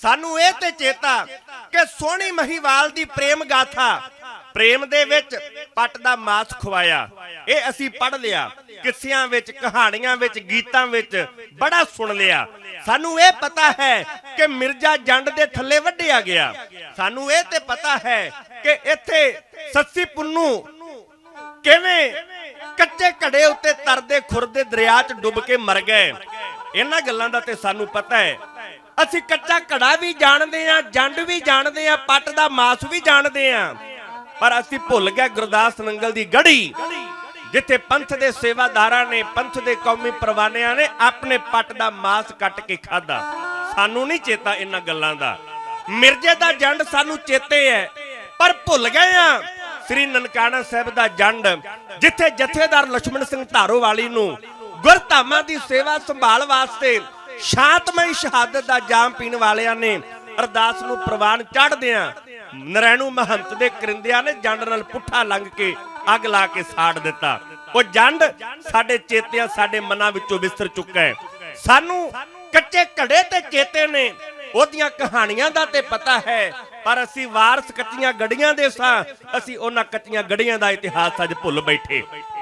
ਸਾਨੂੰ ਇਹ ਤੇ ਚੇਤਾ ਕਿ ਸੋਹਣੀ ਮਹੀਵਾਲ ਦੀ ਪ੍ਰੇਮ ਗਾਥਾ ਪ੍ਰੇਮ ਦੇ ਵਿੱਚ ਪੱਟ ਦਾ ਮਾਸ ਖਵਾਇਆ ਇਹ ਅਸੀਂ ਪੜ ਲਿਆ, ਕਿੱਸਿਆਂ ਵਿੱਚ, ਕਹਾਣੀਆਂ ਵਿੱਚ, ਗੀਤਾਂ ਵਿੱਚ ਬੜਾ ਸੁਣ ਲਿਆ। ਸਾਨੂੰ ਇਹ ਪਤਾ ਹੈ ਕਿ ਮਿਰਜ਼ਾ ਜੰਡ ਦੇ ਥੱਲੇ ਵੱਢਿਆ ਗਿਆ। ਸਾਨੂੰ ਇਹ ਤੇ ਪਤਾ ਹੈ ਕਿ ਇੱਥੇ ਸੱਸੀ ਪੁੰਨੂ ਕਿਵੇਂ ਕੱਚੇ ਘੜੇ ਉੱਤੇ ਤਰਦੇ ਖੁਰਦੇ ਦਰਿਆ 'ਚ ਡੁੱਬ ਕੇ ਮਰ ਗਏ। ਇਹਨਾਂ ਗੱਲਾਂ ਦਾ ਤੇ ਸਾਨੂੰ ਪਤਾ ਹੈ ਅਸੀਂ ਕੱਚਾ ਘੜਾ ਵੀ ਜਾਣਦੇ ਆ ਜੰਡ ਵੀ ਜਾਣਦੇ ਆ ਪੱਟ ਦਾ ਮਾਸ ਵੀ ਜਾਣਦੇ ਆ ਪਰ ਅਸੀਂ ਭੁੱਲ ਗਏ ਗੁਰਦਾਸ ਨੰਗਲ ਦੀ ਗੜੀ, ਜਿੱਥੇ ਪੰਥ ਦੇ ਸੇਵਾਦਾਰਾਂ ਨੇ, ਪੰਥ ਦੇ ਕੌਮੀ ਪਰਵਾਨਿਆਂ ਨੇ ਆਪਣੇ ਪੱਟ ਦਾ ਮਾਸ ਕੱਟ ਕੇ ਖਾਦਾ ਸਾਨੂੰ ਨਹੀਂ ਚੇਤਾ ਇਹਨਾਂ ਗੱਲਾਂ ਦਾ। ਮਿਰਜ਼ੇ ਦਾ ਜੰਡ ਸਾਨੂੰ ਚੇਤੇ ਹੈ, ਪਰ ਭੁੱਲ ਗਏ ਆ ਸ੍ਰੀ ਨਨਕਾਣਾ ਸਾਹਿਬ ਦਾ ਜੰਡ, ਜਿੱਥੇ ਜਥੇਦਾਰ ਲక్ష్మణ ਸਿੰਘ ਧਾਰੋ ਵਾਲੀ ਨੂੰ ਗੁਰਧਾਮਾਂ ਦੀ ਸੇਵਾ ਸੰਭਾਲ ਵਾਸਤੇ ਸ਼ਾਂਤਮਈ ਸ਼ਹਾਦਤ ਦਾ ਜਾਮ ਪੀਣ ਵਾਲਿਆਂ ਨੇ ਅਰਦਾਸ ਨੂੰ ਪ੍ਰਵਾਨ ਚੜਦਿਆਂ ਨਰੈਣੂ ਮਹੰਤ ਦੇ ਕਰਿੰਦਿਆਂ ਨੇ ਜੰਡ ਨਾਲ ਪੁੱਠਾ ਲੰਘ ਕੇ ਅੱਗ ਲਾ ਕੇ ਸਾੜ ਦਿੱਤਾ। ਉਹ ਜੰਡ ਸਾਡੇ ਚੇਤਿਆਂ, ਸਾਡੇ ਮਨਾਂ ਵਿੱਚੋਂ ਵਿਸਰ ਚੁੱਕਾ ਹੈ। ਸਾਨੂੰ ਕੱਚੇ ਘੜੇ ਤੇ ਚੇਤੇ ਨੇ। ਉਹਦੀਆਂ ਕਹਾਣੀਆਂ ਦਾ ਤੇ ਪਤਾ ਹੈ, ਪਰ ਅਸੀਂ ਵਾਰਸ ਕੱਚੀਆਂ ਗੜੀਆਂ ਦੇ ਸਾਂ। ਅਸੀਂ ਉਹਨਾਂ ਕੱਚੀਆਂ ਗੜੀਆਂ ਦਾ ਇਤਿਹਾਸ ਅੱਜ ਭੁੱਲ ਬੈਠੇ।